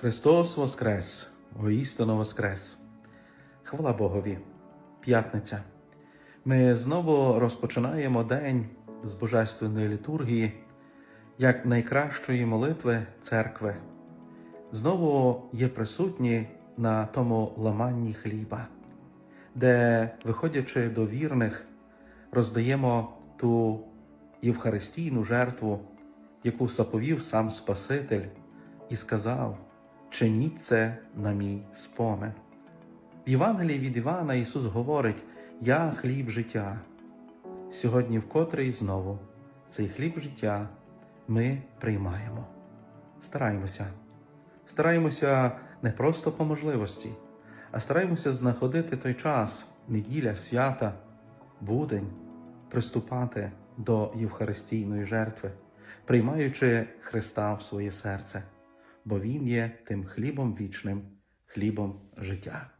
Христос Воскрес, воістину Воскрес. Хвала Богові, п'ятниця. Ми знову розпочинаємо день з Божественної літургії, як найкращої молитви церкви. Знову є присутні на тому ламанні хліба, де, виходячи до вірних, роздаємо ту євхаристійну жертву, яку заповів сам Спаситель, і сказав: чиніть це на мій спомин. В Євангелії від Івана Ісус говорить: Я хліб життя. Сьогодні вкотре і знову цей хліб життя ми приймаємо. Стараємося. Стараємося не просто по можливості, а стараємося знаходити той час, неділя, свята, будень, приступати до Євхаристійної жертви, приймаючи Христа в своє серце, бо Він є тим хлібом вічним, хлібом життя.